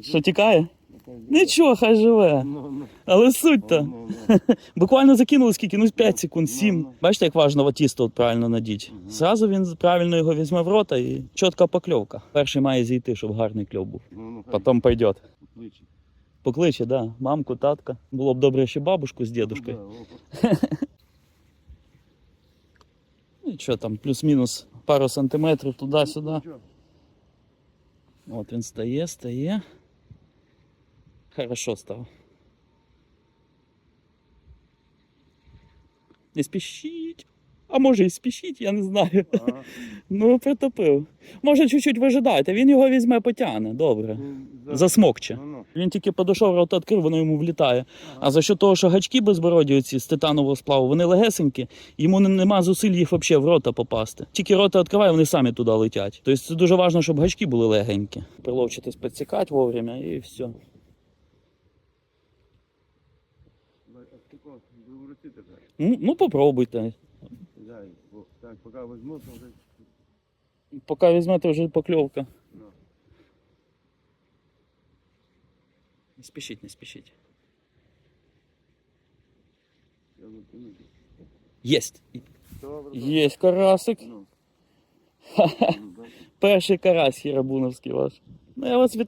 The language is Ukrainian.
Що тікає? Нічого. Хай живе. Ну, ну, Але суть то. ну. Буквально закинули скільки, ну 5 секунд, 7. Ну, ну. Бачите, як важливо тісто от правильно надіть. Зразу він правильно його візьме в рота і чітка покльовка. Перший має зійти, щоб гарний кльов був. Потім пойде. покличе. Да. Мамку, татка. Було б добре ще бабушку з дідушкою. І що там, плюс-мінус пару сантиметрів туди-сюди. Нічого. От він стає, стає. Хорошо став. Не спішіть. А може і спішіть, я не знаю. Ага. Ну, притопив. Може, чуть-чуть вижидайте, він його візьме, потягне, добре. Ну, за- Засмокче. Ну, ну. Він тільки подошов, рот відкрив, воно йому влітає. А за що того, що гачки безбороді оці з титанового сплаву, вони легесенькі, йому нема зусиль їх взагалі в рота попасти. Тільки рота відкриває, вони самі туди летять. Тобто це дуже важливо, щоб гачки були легенькі. Приловчитись, підсікати вовремя і все. Ну, ну попробуйте. Дай, бо так, поки візьму, то вже... Поки візьмете вже покльовка. Ну. Не спішіть, не спішіть. Я викину. Єсть. Добре, добре. Єсть карасик. Ну. Ну, да. Перший карась хірабуновський ваш. Ну я вас вітаю.